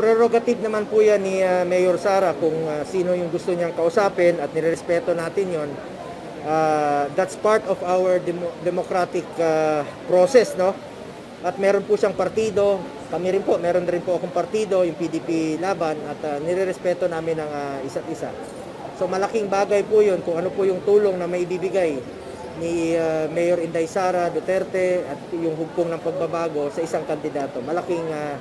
prerogative naman po yan ni ah, Mayor Sara kung ah, sino yung gusto niyang kausapin at nirerespeto natin yon. Ah, that's part of our demo- democratic ah, process, no? At meron po siyang partido, kami rin po, meron rin po akong partido, yung PDP Laban, at uh, nirerespeto namin ang ah, isa't isa. So malaking bagay po yun kung ano po yung tulong na may ibibigay ni ah, Mayor Inday Sara Duterte at yung hugpong ng pagbabago sa isang kandidato. Malaking ah,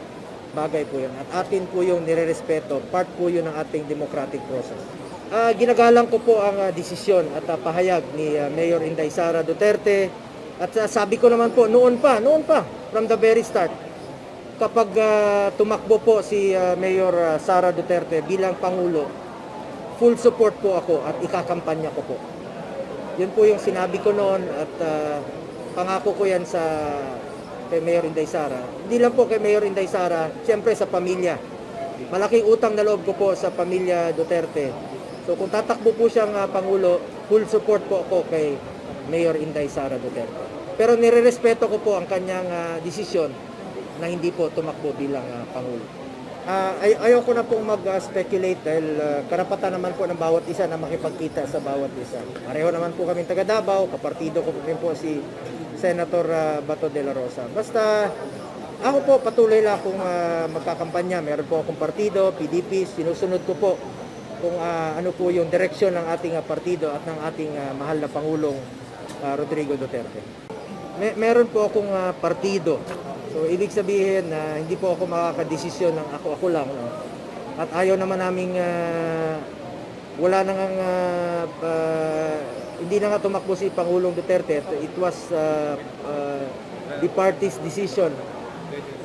bagay po yun. At atin po yung nirerespeto. Part po yun ng ating democratic process. Ah, ginagalang ko po ang ah, desisyon at ah, pahayag ni ah, Mayor Inday Sara Duterte. At ah, sabi ko naman po, noon pa, noon pa, from the very start, kapag ah, tumakbo po si ah, Mayor ah, Sara Duterte bilang Pangulo, full support po ako at ikakampanya ko po. Yun po yung sinabi ko noon at ah, pangako ko yan sa kay Mayor Inday Sara. Hindi lang po kay Mayor Inday Sara, siyempre sa pamilya. Malaking utang na loob ko po sa pamilya Duterte. So kung tatakbo po siyang ah, Pangulo, full support po ako kay Mayor Inday Sara Duterte. Pero nirerespeto ko po ang kanyang ah, desisyon na hindi po tumakbo bilang ah, Pangulo. Ah, ay ayoko na pong mag-speculate dahil ah, karapatan naman po ng bawat isa na makipagkita sa bawat isa. Pareho naman po kami taga Davao, kapartido ko rin po si Senator ah, Bato de la Rosa. Basta ako po patuloy lang akong ah, magkakampanya. Meron po akong partido, PDP, sinusunod ko po kung ah, ano po yung direksyon ng ating ah, partido at ng ating ah, mahal na Pangulong ah, Rodrigo Duterte. May, meron po akong ah, partido. So ibig sabihin na hindi po ako makakadesisyon ng ako-ako lang. No? At ayaw naman naming ah, wala nang uh, hindi na nga tumakbo si Pangulong Duterte. It was ah, ah, the party's decision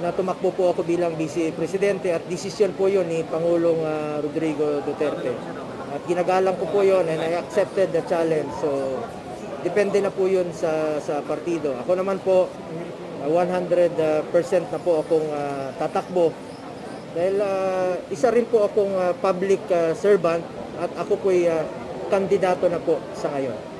na tumakbo po ako bilang vice presidente at desisyon po yun ni Pangulong ah, Rodrigo Duterte. At ginagalang ko po yun and I accepted the challenge. So, depende na po yun sa, sa partido. Ako naman po, ah, 100% na po akong ah, tatakbo. Dahil ah, isa rin po akong ah, public ah, servant at ako po ay kandidato na po sa ngayon.